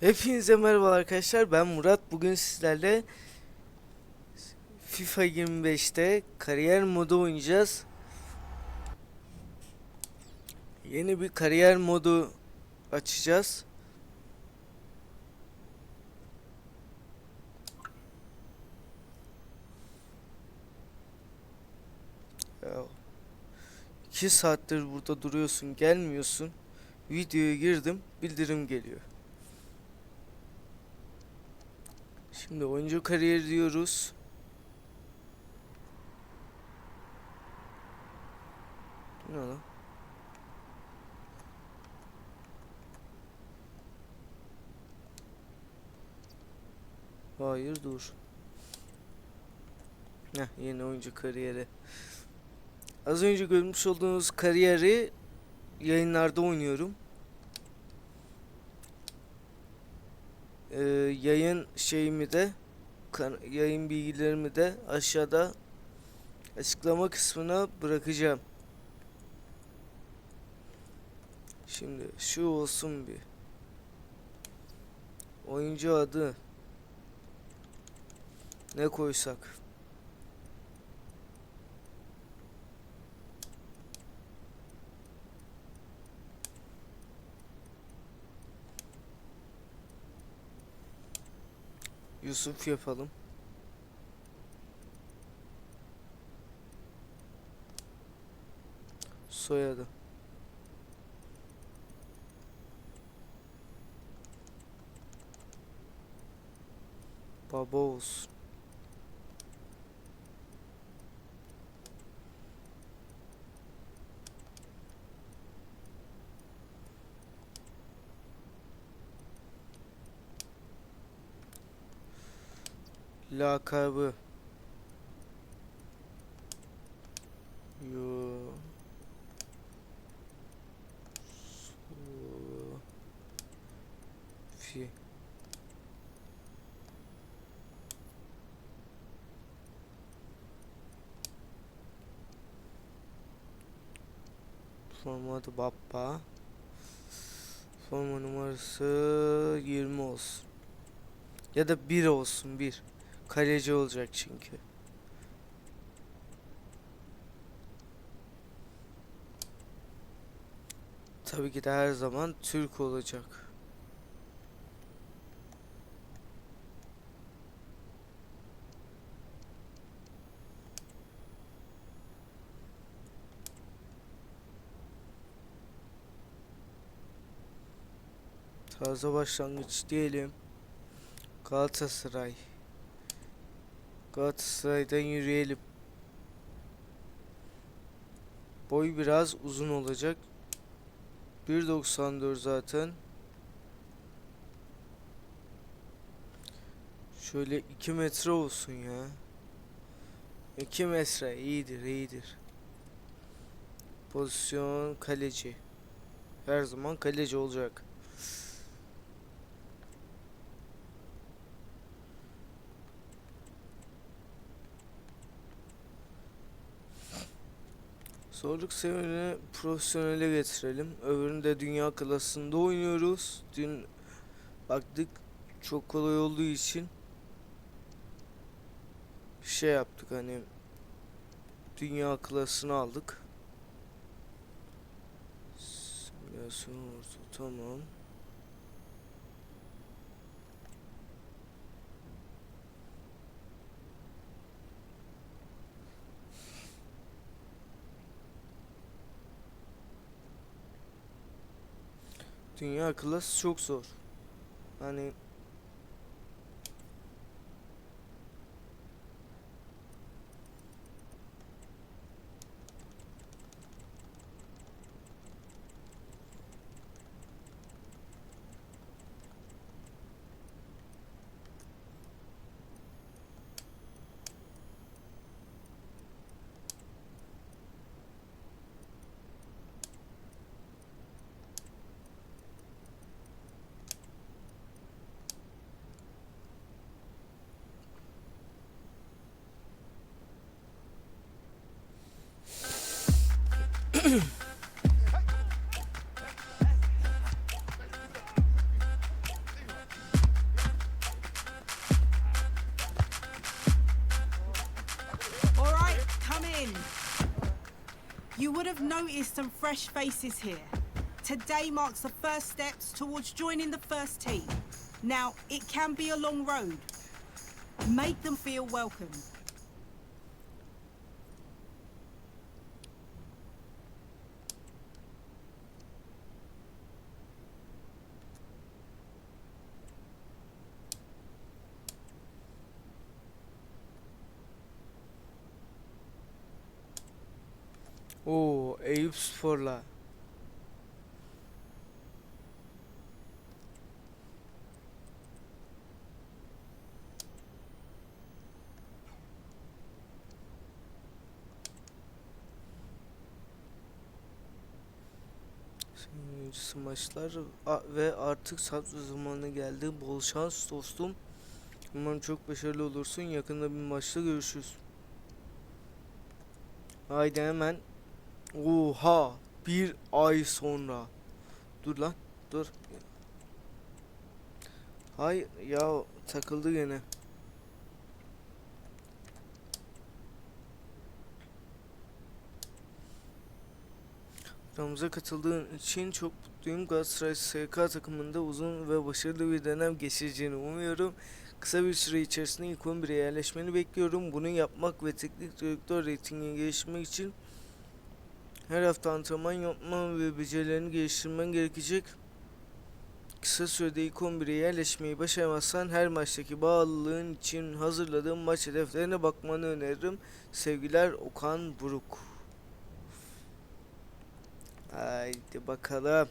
Hepinize merhaba arkadaşlar. Ben Murat. Bugün sizlerle FIFA 25'te kariyer modu oynayacağız. Yeni bir kariyer modu açacağız. Ya, iki saattir burada duruyorsun, gelmiyorsun. Videoya girdim, bildirim geliyor. Şimdi oyuncu kariyeri diyoruz. Ne lan? Hayır dur. Heh, yeni oyuncu kariyeri. Az önce görmüş olduğunuz kariyeri yayınlarda oynuyorum. Ee, yayın şeyimi de yayın bilgilerimi de aşağıda açıklama kısmına bırakacağım. Şimdi şu olsun bir. Oyuncu adı ne koysak? Yusuf yapalım. Soyadı. Baba olsun. Lakabı. Yo. Fi. Forma adı Bappa. Forma numarası 20 olsun. Ya da 1 olsun 1. Kaleci olacak çünkü. Tabii ki de her zaman Türk olacak. Taze başlangıç diyelim. Galatasaray. Galatasaray'dan yürüyelim. Boy biraz uzun olacak. 1.94 zaten. Şöyle 2 metre olsun ya. 2 metre iyidir iyidir. Pozisyon kaleci. Her zaman kaleci olacak. Zorluk seviyeni profesyonele getirelim. Öbürünü de dünya klasında oynuyoruz. Dün baktık çok kolay olduğu için şey yaptık hani dünya klasını aldık. Simülasyon orta tamam. Dünya klası çok zor. Hani All right, come in. You would have noticed some fresh faces here. Today marks the first steps towards joining the first team. Now, it can be a long road. Make them feel welcome. Oo, Eyüp Spor'la. Öncesi maçlar ve artık sabzı zamanı geldi. Bol şans dostum. Umarım çok başarılı olursun. Yakında bir maçta görüşürüz. Haydi hemen Oha! Bir ay sonra. Dur lan, dur. Hay ya takıldı gene. Aramıza katıldığın için çok mutluyum. Galatasaray SK takımında uzun ve başarılı bir dönem geçireceğini umuyorum. Kısa bir süre içerisinde ilk 11'e yerleşmeni bekliyorum. Bunu yapmak ve teknik direktör reytingini geliştirmek için her hafta antrenman yapman ve becerilerini geliştirmen gerekecek. Kısa sürede ilk 11'e yerleşmeyi başaramazsan her maçtaki bağlılığın için hazırladığım maç hedeflerine bakmanı öneririm. Sevgiler Okan Buruk. Haydi bakalım.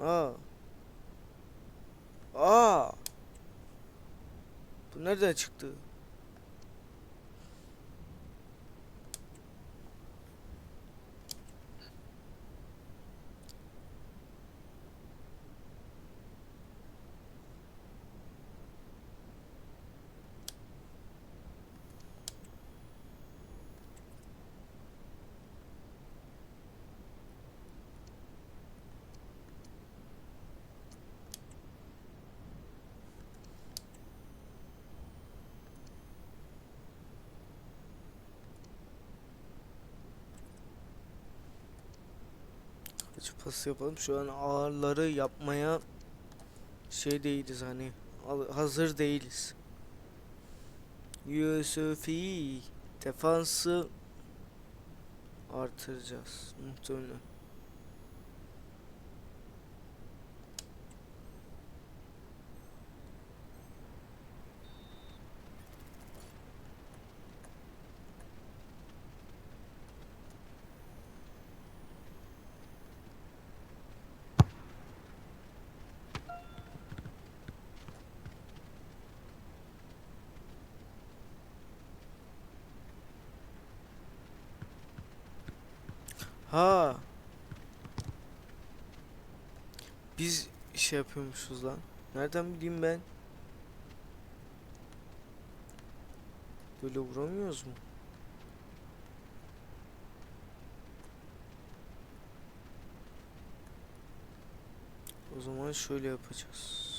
Aa. Aa. Bu nereden çıktı? Açı pas yapalım. Şu an ağırları yapmaya şey değiliz hani hazır değiliz. Yusufi defansı artıracağız muhtemelen. Ha. Biz şey yapıyormuşuz lan. Nereden bileyim ben? Böyle vuramıyoruz mu? O zaman şöyle yapacağız.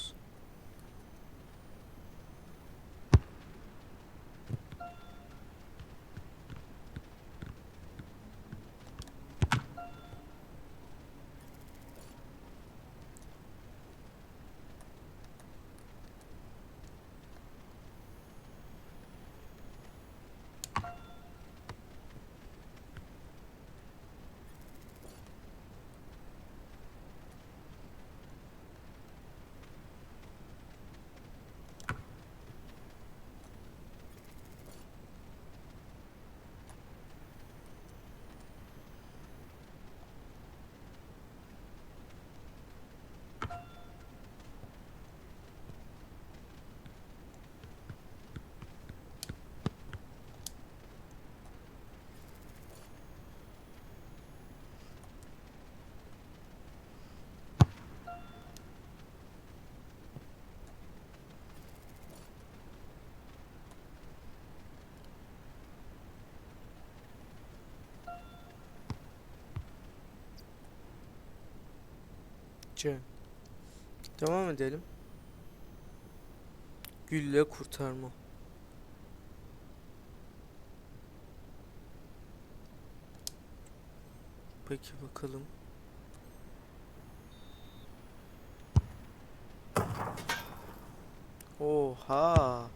Türkçe. Devam edelim. Gülle kurtarma. Peki bakalım. Oha.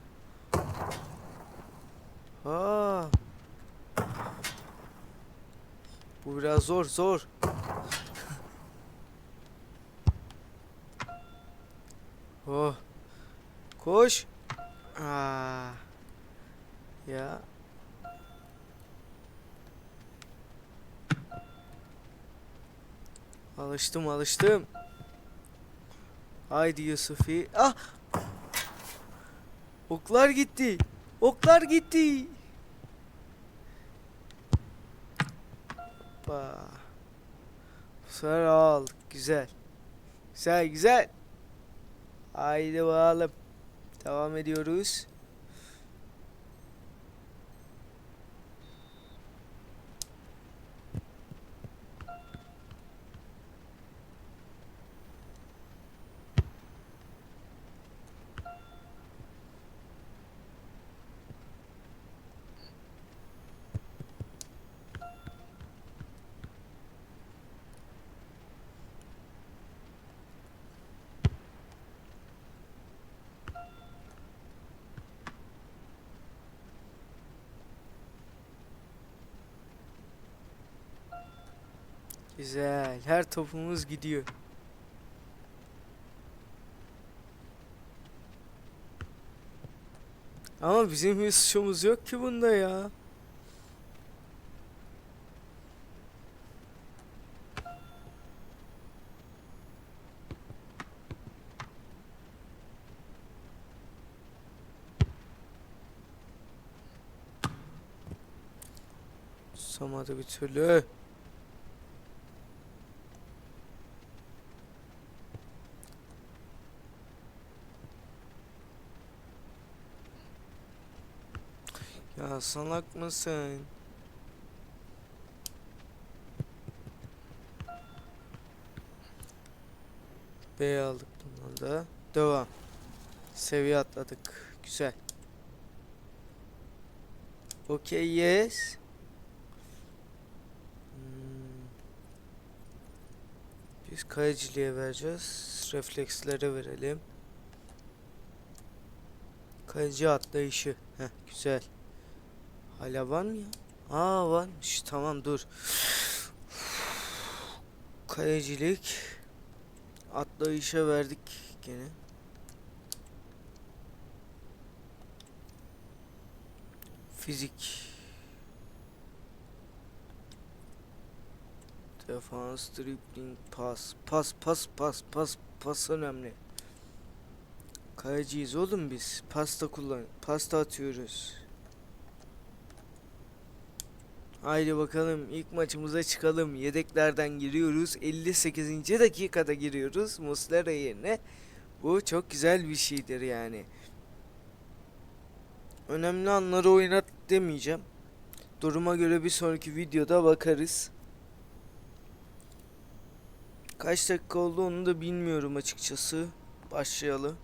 Ha. Bu biraz zor zor. Oh. Koş. Aa. Ya. Alıştım alıştım. Haydi Yusufi. Ah! Oklar gitti. Oklar gitti. Hoppa. Bu sefer aldık. Güzel. Güzel güzel. Haydi bakalım. Devam ediyoruz. Güzel. Her topumuz gidiyor. Ama bizim bir suçumuz yok ki bunda ya. Susamadı bir türlü. Ya salak mısın? B aldık bundan da. Devam. Seviye atladık. Güzel. Okay yes. Hmm. Biz kayıcılığa vereceğiz. Reflekslere verelim. Kayıcı atlayışı. Heh, güzel. Hala var mı ya? Aa varmış. Tamam dur. Kayıcılık. Atlayışa verdik gene. Fizik. Defans, dribbling, pas. Pas, pas, pas, pas, pas önemli. Kayıcıyız oğlum biz. Pasta kullan. Pasta atıyoruz. Haydi bakalım ilk maçımıza çıkalım. Yedeklerden giriyoruz. 58. dakikada giriyoruz Muslera yerine. Bu çok güzel bir şeydir yani. Önemli anları oynat demeyeceğim. Duruma göre bir sonraki videoda bakarız. Kaç dakika oldu onu da bilmiyorum açıkçası. Başlayalım.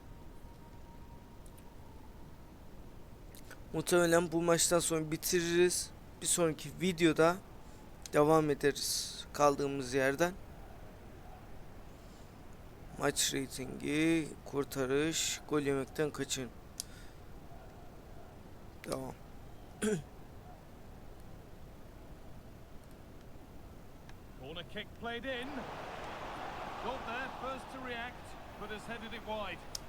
Muhtemelen bu maçtan sonra bitiririz. Bir sonraki videoda devam ederiz kaldığımız yerden. Maç reytingi, kurtarış, gol yemekten kaçın. Devam. Corner kick played in. Got there, first to react, but has headed it wide.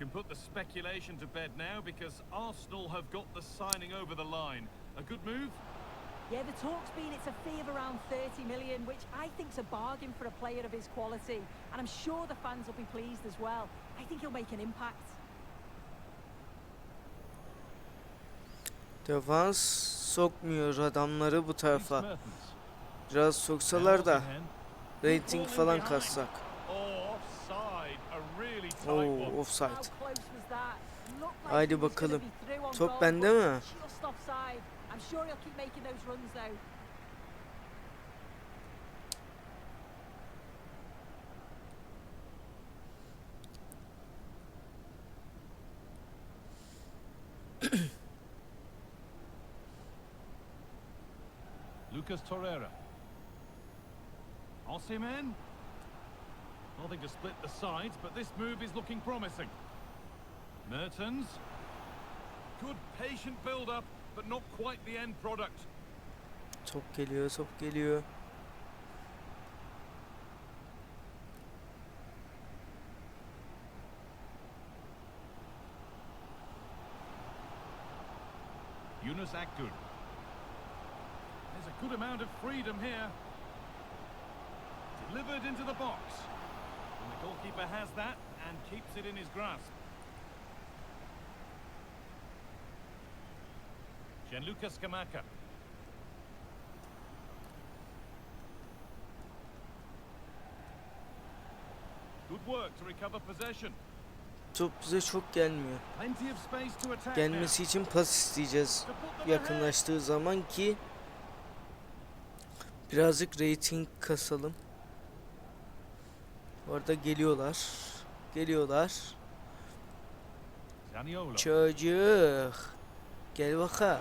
Can put the speculation to bed now because Arsenal have got the signing over the line. A good move? Yeah, the talk's been it's a fee of around 30 million, which I think's a bargain for a player of his quality. And I'm sure the fans will be pleased as well. I think he'll make an impact. Defans sokmuyor adamları bu tarafa. Biraz soksalar da rating falan kassak. Oo. Offside. Haydi bakalım. Top bende mi? Lucas Torreira. Osimhen Nothing to split the sides, but this move is looking promising. Mertens. Good patient build-up, but not quite the end product. Top geliyor, top geliyor. Yunus Akgün. There's a good amount of freedom here. Delivered into the box. And the goalkeeper has that and keeps it in his grasp. Gianluca Scamacca. Good work to recover possession. Top bize çok gelmiyor. Gelmesi için pas isteyeceğiz. Yakınlaştığı zaman ki birazcık rating kasalım. Orada geliyorlar. Geliyorlar. Zaniolo. Çocuk. Gel baka.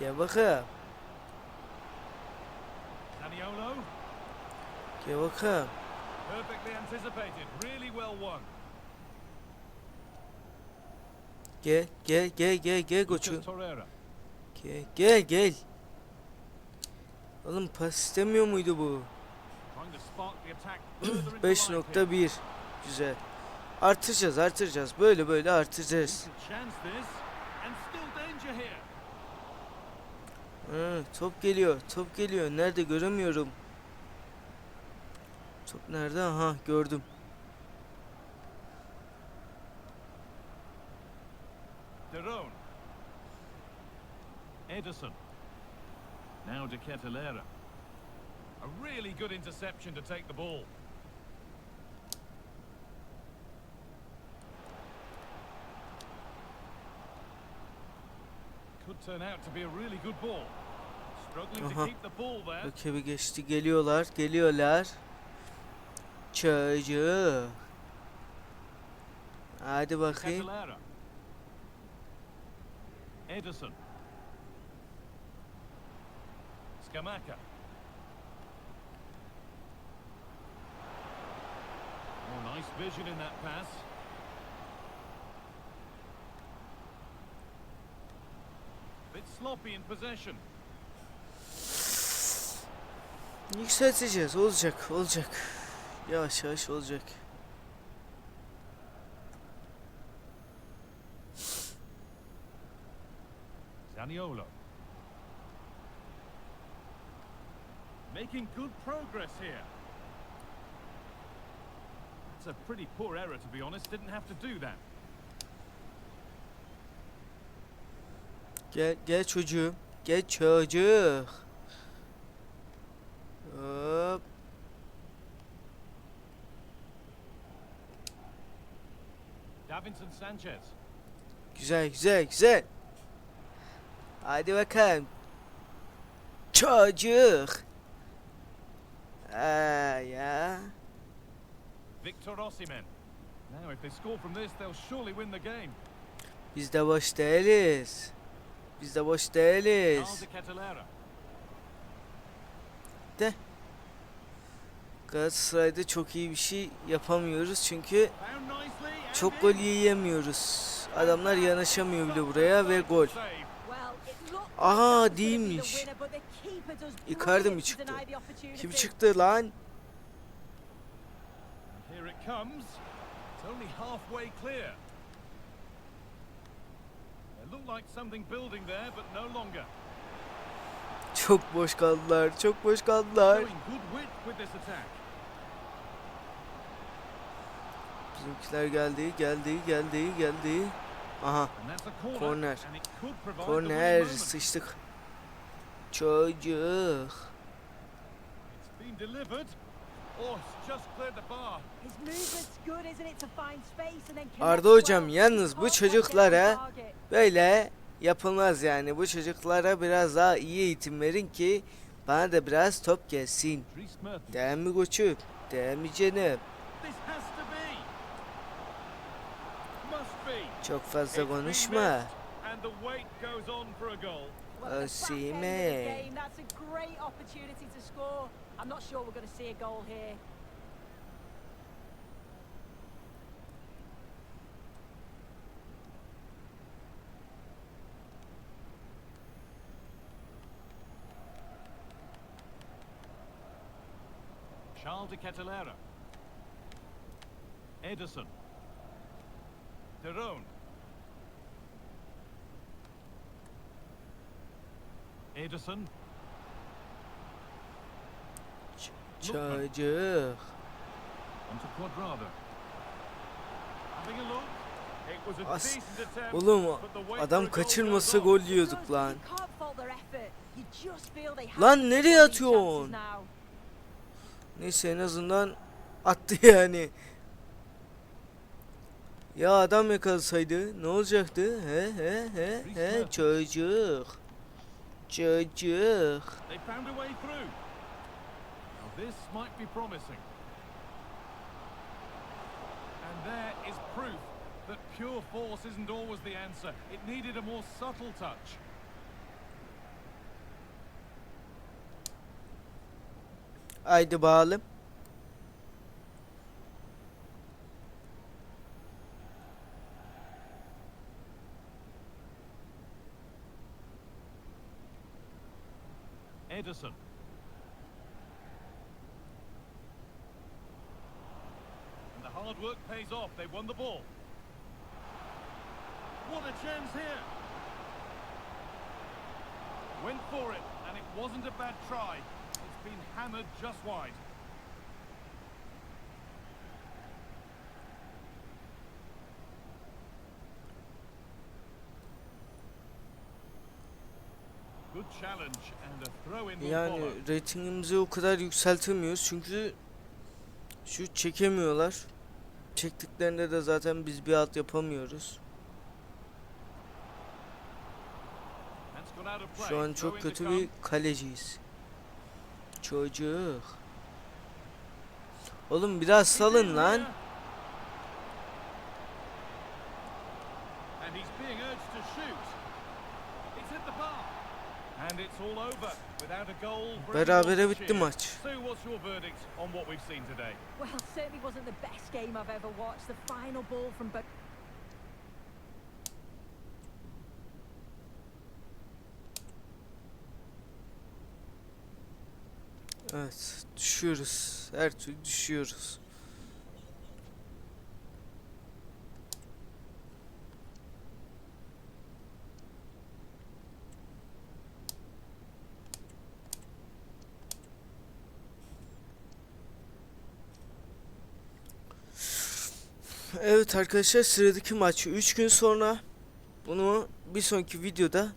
Gel baka. Zaniolo. Gel baka. Perfectly anticipated. Really well won. Gel gel gel gel gel koçum. Gel gel gel. Oğlum pas istemiyor muydu bu? 5.1 Güzel. Artıracağız artıracağız. Böyle böyle artıracağız. Hı, top geliyor. Top geliyor. Nerede göremiyorum. Top nerede? Aha gördüm. Edison. Now De Ketelera. A really good interception to take the ball. Could turn out to be a really good ball. Struggling Aha. to keep the ball there. Rakibi geçti. Geliyorlar. Geliyorlar. Çocuk. Hadi bakayım. Edison. Scamacca. Oh, nice vision in that pass. Bit sloppy in possession. Yükselteceğiz. Olacak. Olacak. Yavaş yavaş olacak. Zaniolo. Making good progress here. That's a pretty poor error, to be honest. Didn't have to do that. Gel gel çocuğum. Gel çocuk. Hop. Davinson Sanchez. Güzel güzel güzel. Hadi bakalım. Çocuk. Aa ya. Victor Osimhen. Now, if they score from this, they'll surely win the game. Biz de boş değiliz. Biz de boş değiliz. de. Galatasaray'da çok iyi bir şey yapamıyoruz çünkü çok gol yiyemiyoruz. Adamlar yanaşamıyor bile buraya ve gol. The değilmiş. Icardi mi çıktı? Kim çıktı lan? Comes. It's only halfway clear. It looked like something building there, but no longer. Çok boş kaldılar. Çok boş kaldılar. Bizimkiler geldi, geldi, geldi, geldi. Aha, korner moment. sıçtık. Çocuk. Arda hocam yalnız bu çocuklara böyle yapılmaz yani. Bu çocuklara biraz daha iyi eğitim verin ki bana da biraz top gelsin. Değil mi koçum? Değil mi canım? Çok fazla konuşma. Missed, And the wait goes on for a goal. at the back end of the Osimhen. game. That's a great opportunity to score. I'm not sure we're going to see a goal here. Charles de Ketelera. Edison. Derone. Edison. Çocuk. Onto Quadrado. Having a look. It was a As- decent attempt. Oğlum adam kaçırmasa gol yiyorduk lan. Lan nereye atıyorsun? Neyse en azından attı yani. Ya adam yakalasaydı ne olacaktı? He he he he çocuk. They found a way through. Now this might be promising. And there is proof that pure force isn't always the answer. It needed a more subtle touch. Haydi bakalım. Edison. And the hard work pays off. They won the ball. What a chance here. Went for it, and it wasn't a bad try. It's been hammered just wide. Yani follow. reytingimizi o kadar yükseltemiyoruz çünkü şu çekemiyorlar. Çektiklerinde de zaten biz bir alt yapamıyoruz. Şu an çok kötü bir kaleciyiz. Çocuk. Oğlum biraz salın lan. here. And he's being urged to shoot. It's hit the bar. And it's all over without a goal. for Berabere everyone to bitti cheer. maç. So what's your verdict on what we've seen today? Well, certainly wasn't the best game I've ever watched. The final ball from both. Evet, düşüyoruz. Her türlü düşüyoruz. Evet arkadaşlar sıradaki maç 3 gün sonra bunu bir sonraki videoda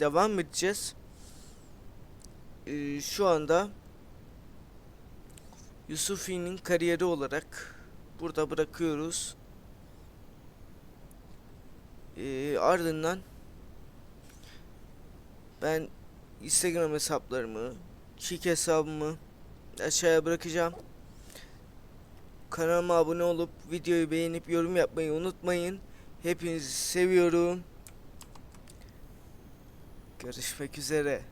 devam edeceğiz. Ee, şu anda Yusufi'nin kariyeri olarak burada bırakıyoruz. Ee, ardından ben Instagram hesaplarımı, Kik hesabımı aşağıya bırakacağım. Kanalıma abone olup videoyu beğenip yorum yapmayı unutmayın. Hepinizi seviyorum. Görüşmek üzere.